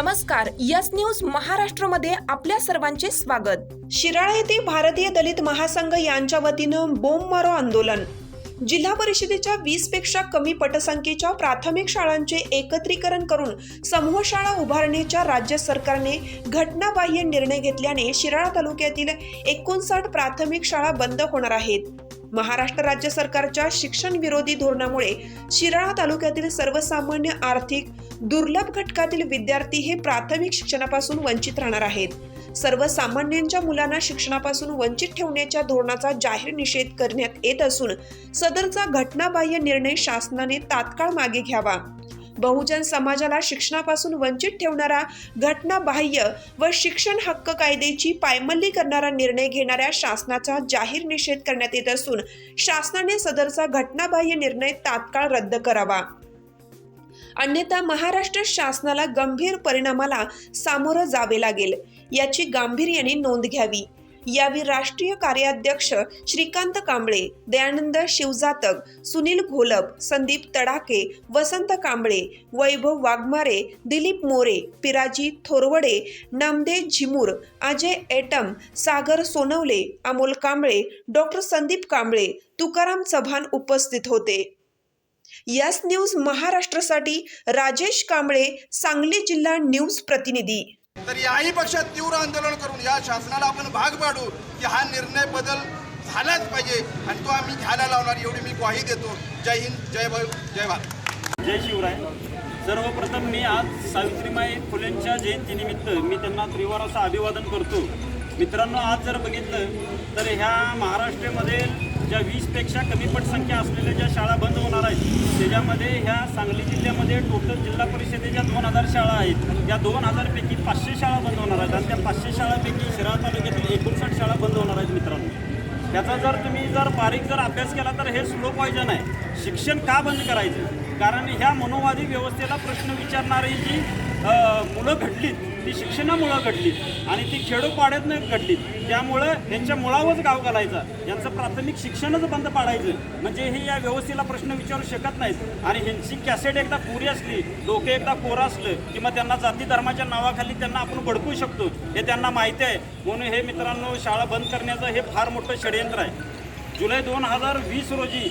नमस्कार yes news महाराष्ट्रमध्ये आपल्या सर्वांचे स्वागत. शिराळा येथे भारतीय दलित महासंघ यांच्या वतीनं बोंब मारो आंदोलन. जिल्हा परिषदेच्या वीसपेक्षा कमी पटसंख्येच्या प्राथमिक शाळांचे एकत्रीकरण करून समूह शाळा उभारण्याच्या राज्य सरकारने घटनाबाह्य निर्णय घेतल्याने शिराळा तालुक्यातील एकोणसाठ प्राथमिक शाळा बंद होणार आहेत. महाराष्ट्र राज्य सरकारच्या शिक्षण विरोधी धोरणामुळे शिराळा तालुक्यातील सर्वसामान्य आर्थिक दुर्लभ घटकातील विद्यार्थी हे प्राथमिक शिक्षणापासून वंचित राहणार आहेत. सर्वसामान्यांच्या मुलांना शिक्षणापासून वंचित ठेवण्याच्या धोरणाचा जाहीर निषेध करण्यात येत असून सदरचा घटनाबाह्य निर्णय शासनाने तात्काळ मागे घ्यावा. बहुजन समाजाला शिक्षणापासून वंचित ठेवणारा घटनाबाह्य व शिक्षण हक्क कायद्याची पायमल्ली करणारा निर्णय घेणाऱ्या शासनाचा जाहीर निषेध करण्यात येत असून शासनाने सदरचा घटनाबाह्य निर्णय तात्काळ रद्द करावा. अन्यथा महाराष्ट्र शासनाला गंभीर परिणामाला सामोरं जावे लागेल याची गांभीर्याने नोंद घ्यावी. यावेळी राष्ट्रीय कार्याध्यक्ष श्रीकांत कांबळे दयानंद शिवजातक सुनील घोलप संदीप तडाके वसंत कांबळे वैभव वाघमारे दिलीप मोरे पिराजी थोरवडे नामदे झिमूर अजय एटम सागर सोनवले अमोल कांबळे डॉक्टर संदीप कांबळे तुकाराम चव्हाण उपस्थित होते. यस न्यूज महाराष्ट्रासाठी राजेश कांबळे सांगली जिल्हा न्यूज प्रतिनिधी. तर याही पक्षात तीव्र आंदोलन करून या शासनाला आपण भाग पाडू की हा निर्णय बदल झालाच पाहिजे आणि तो आम्ही घ्यायला लावणार एवढी मी ग्वाही देतो. जय हिंद जय भाऊ जय भारत. जय शिवराय. सर्वप्रथम मी आज सावित्रीमाई फुलेंच्या जयंतीनिमित्त मी त्यांना त्रिवार असं अभिवादन करतो. मित्रांनो आज जर बघितलं तर ह्या महाराष्ट्रामध्ये ज्या वीसपेक्षा कमी पटसंख्या असलेल्या ज्या शाळा बंद होणार आहेत त्याच्यामध्ये ह्या सांगली जिल्ह्यामध्ये टोटल जिल्हा परिषदेच्या दोन हजार शाळा आहेत. या दोन हजारपैकी पाचशे शाळा बंद होणार आहेत आणि त्या पाचशे शाळांपैकी शिराळ तालुक्यातील एकोणसाठ शाळा बंद होणार आहेत मित्रांनो. त्याचा जर तुम्ही जर बारीक जर अभ्यास केला तर हे स्लो पॉयजन आहे. शिक्षण का बंद करायचं? कारण ह्या मनोवादी व्यवस्थेला प्रश्न विचारणारी जी मुलं घडलीत ती शिक्षणामुळं घडलीत आणि ती खेडोपाड्यातनं घडलीत. त्यामुळं यांच्या मुळावरच गाव घालायचा. यांचं प्राथमिक शिक्षणच बंद पाडायचं. म्हणजे हे या व्यवस्थेला प्रश्न विचारू शकत नाहीत. आणि ह्यांची कॅसेट एकदा पुरी असली डोकं एकदा कोरं असलं किंवा त्यांना जाती धर्माच्या नावाखाली त्यांना आपण भडकू शकतो हे त्यांना माहिती आहे. म्हणून हे मित्रांनो शाळा बंद करण्याचं हे फार मोठं षडयंत्र आहे. जुलै दोन हजार वीस रोजी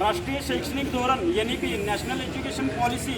राष्ट्रीय शैक्षणिक धोरण N E P national education policy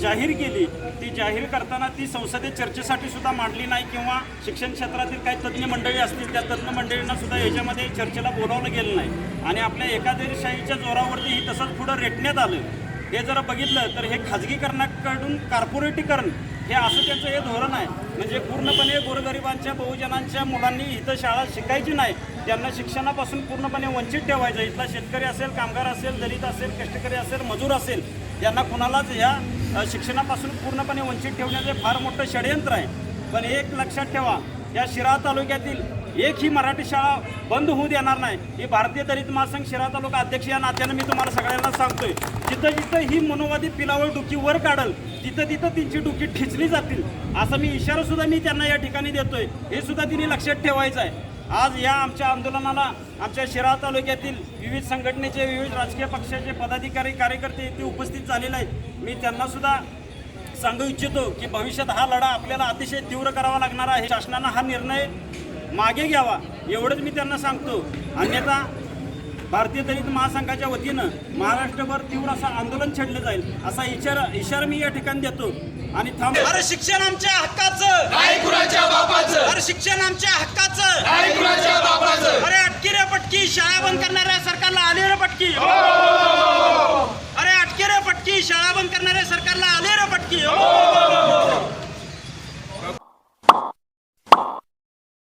जाहीर केली. ती जाहीर करताना ती संसदेत चर्चेसाठी सुद्धा मांडली नाही किंवा शिक्षण क्षेत्रातील काही तज्ज्ञ मंडळी असतील त्या तज्ज्ञ मंडळींना सुद्धा याच्यामध्ये चर्चेला बोलावलं गेलं नाही. आणि आपल्या एकादेशाहीच्या जोरावरती ही तसंच पुढं रेटण्यात आलं. हे जर बघितलं तर हे खाजगीकरणाकडून कॉर्पोरेटीकरण हे असं त्यांचं हे धोरण आहे. म्हणजे पूर्णपणे गोरगरिबांच्या बहुजनांच्या मुलांनी इथं शाळा शिकायची नाही. त्यांना शिक्षणापासून पूर्णपणे वंचित ठेवायचं. इथला शेतकरी असेल कामगार असेल दलित असेल कष्टकरी असेल मजूर असेल यांना कुणालाच ह्या शिक्षणापासून पूर्णपणे वंचित ठेवण्याचे फार मोठं षडयंत्र आहे. पण एक लक्षात ठेवा. या शिरा तालुक्यातील एक ही मराठी शाळा बंद होऊ देणार नाही. ही भारतीय दलित महासंघ शिरा तालुका अध्यक्ष या नात्यानं मी तुम्हाला सगळ्यांना सांगतोय जिथं जिथं ही मनोवादी पिलावळ डुकी वर काढल तिथं तिथं तिची डुकी ठिचली जातील. असा मी इशारा सुद्धा मी त्यांना या ठिकाणी देतोय. हे सुद्धा तिने लक्षात ठेवायचं आहे. आज या आमच्या आंदोलनाला आमच्या शिरा तालुक्यातील विविध संघटनेचे विविध राजकीय पक्षाचे पदाधिकारी कार्यकर्ते इथे उपस्थित झालेले आहेत. मी त्यांना सुद्धा सांगू इच्छितो की भविष्यात हा लढा आपल्याला अतिशय तीव्र करावा लागणार आहे. शासनानं हा निर्णय मागे घ्यावा एवढंच मी त्यांना सांगतो. अन्यथा भारतीय दलित महासंघाच्या वतीनं महाराष्ट्रभर तीव्र असं आंदोलन छेडलं जाईल असा इशारा इशारा मी या ठिकाणी देतो. आणि थांब. अरे शिक्षण आमच्या हक्काचं. नाही कुणाच्या बापाचं. अरे शिक्षण आमच्या हक्काचं. नाही कुणाच्या बापाचं. अरे अटकी रे पटकी शाळा बंद करणाऱ्या सरकारला आले रे पटकी अरे अटकी रे पटकी शाळा बंद करणाऱ्या सरकारला आले